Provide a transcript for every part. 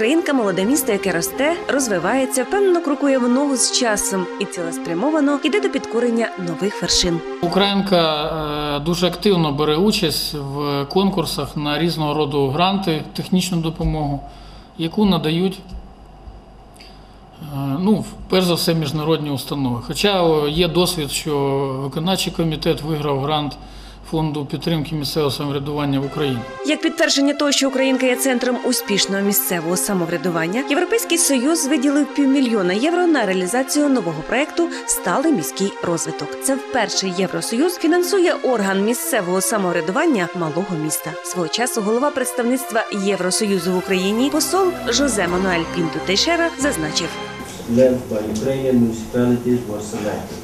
Українка молоде місто, яке росте, розвивається, впевнено крокує в ногу з часом і цілеспрямовано йде до підкорення нових вершин. Українка е, дуже активно бере участь в конкурсах на різного роду гранти, технічну допомогу, яку надають е, ну, перш за все міжнародні установи. Хоча є досвід, що виконавчий комітет виграв грант фонду підтримки місцевого самоврядування в Україні. Як підтвердження того, що Українка є центром успішного місцевого самоврядування, Європейський Союз виділив півмільйона євро на реалізацію нового проекту Сталий міський розвиток. Це вперше Євросоюз фінансує орган місцевого самоврядування малого міста. Свого часу голова представництва Євросоюзу в Україні посол Жозе Мануель Пінту Тейшера зазначив. led by Ukrainian municipalities were selected,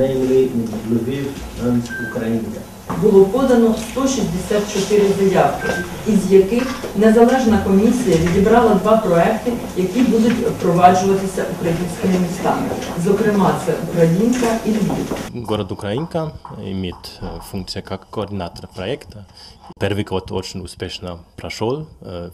namely Lviv and Ukrainka було подано 164 заявки, із яких незалежна комісія відібрала два проекти, які будуть впроваджуватися українськими містами. Зокрема, це Українка і Львів. Город Украинка имеет э, функцию как координатор проекта. Первый год очень успешно прошел.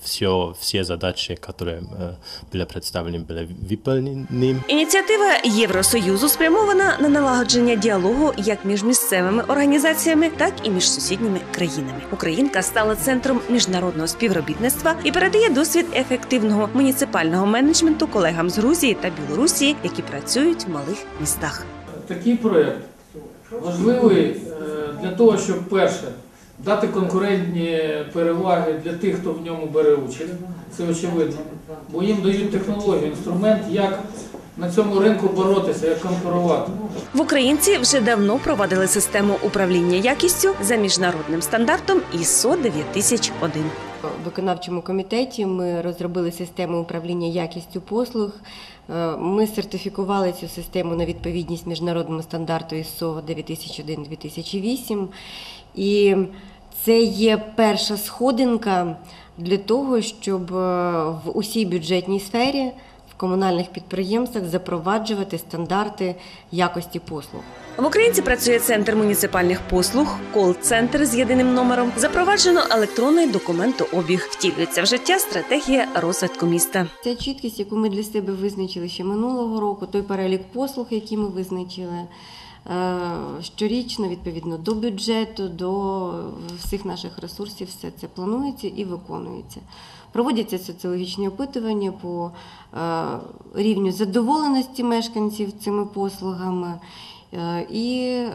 Все, все задачи, которые э, были представлены, были выполнены. Ініціатива Євросоюзу спрямована на налагодження діалогу як між місцевими організаціями, так і між сусідніми країнами. Українка стала центром міжнародного співробітництва і передає досвід ефективного муніципального менеджменту колегам з Грузії та Білорусі, які працюють в малих містах. Такий проєкт важливий е, для того, щоб перше дати конкурентні переваги для тих, хто в ньому бере участь. Це очевидно. Бо їм дають технологію, інструмент, як на цьому ринку боротися, як конкурувати. В Українці вже давно провадили систему управління якістю за міжнародним стандартом ISO 9001. В виконавчому комітеті ми розробили систему управління якістю послуг. Е, Ми сертифікували цю систему на відповідність міжнародному стандарту ISO 9001-2008. І це є перша сходинка для того, щоб е, в усій бюджетній сфері в комунальних підприємствах запроваджувати стандарти якості послуг. В Українці працює центр муніципальних послуг, кол-центр з єдиним номером. Запроваджено електронний документообіг. Втілюється в життя стратегія розвитку міста. Ця чіткість, яку ми для себе визначили ще минулого року, той перелік послуг, які ми визначили щорічно, відповідно до бюджету, до всіх наших ресурсів, все це планується і виконується. Проводяться соціологічні опитування по е, рівню задоволеності мешканців цими послугами. Е, І е,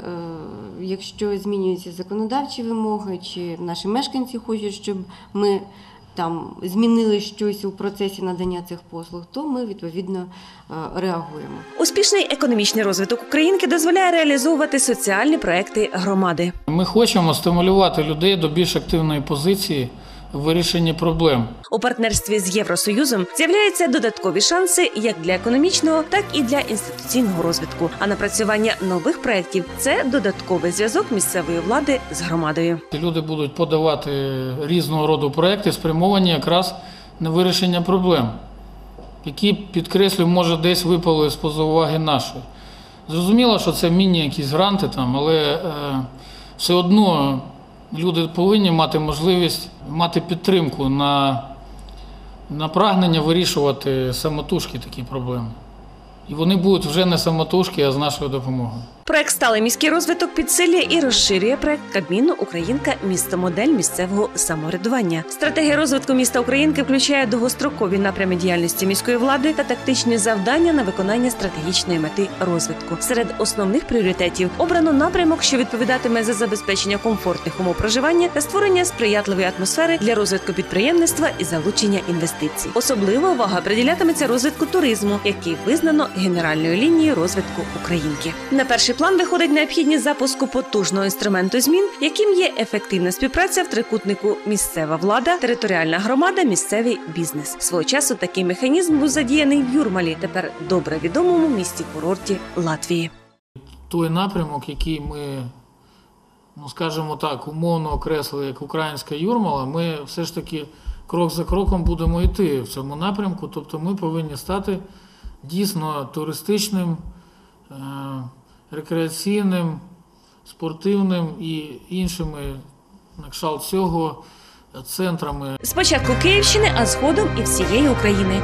якщо змінюються законодавчі вимоги, чи наші мешканці хочуть, щоб ми там змінили щось у процесі надання цих послуг, то ми відповідно е, реагуємо. Успішний економічний розвиток Українки дозволяє реалізовувати соціальні проекти громади. Ми хочемо стимулювати людей до більш активної позиції вирішенні проблем. У партнерстві з Євросоюзом з'являються додаткові шанси як для економічного, так і для інституційного розвитку. А напрацювання нових проєктів – це додатковий зв'язок місцевої влади з громадою. Люди будуть подавати різного роду проекти, спрямовані якраз на вирішення проблем, які, підкреслю, може десь випали з поза уваги нашої. Зрозуміло, що це міні якісь гранти там, але е, все одно люди повинні мати можливість мати підтримку на, на прагнення вирішувати самотужки такі проблеми. І вони будуть вже не самотужки, а з нашою допомогою. Проект «Сталий міський розвиток підсилює і розширює проект Кабміну Українка місто-модель місцевого самоврядування. Стратегія розвитку міста Українки включає довгострокові напрями діяльності міської влади та тактичні завдання на виконання стратегічної мети розвитку. Серед основних пріоритетів обрано напрямок, що відповідатиме за забезпечення комфортних умов проживання та створення сприятливої атмосфери для розвитку підприємництва і залучення інвестицій. Особлива увага приділятиметься розвитку туризму, який визнано генеральною лінією розвитку Українки. На перший план виходить необхідність запуску потужного інструменту змін, яким є ефективна співпраця в трикутнику місцева влада, територіальна громада, місцевий бізнес. Свого часу такий механізм був задіяний в Юрмалі, тепер добре відомому місті курорті Латвії. той напрямок, який ми, ну скажімо так, умовно окреслили як українська Юрмала, ми все ж таки крок за кроком будемо йти в цьому напрямку. Тобто ми повинні стати дійсно туристичним, е, рекреаційним, спортивним і іншими на кшталт цього центрами Спочатку Київщини, а згодом і всієї України.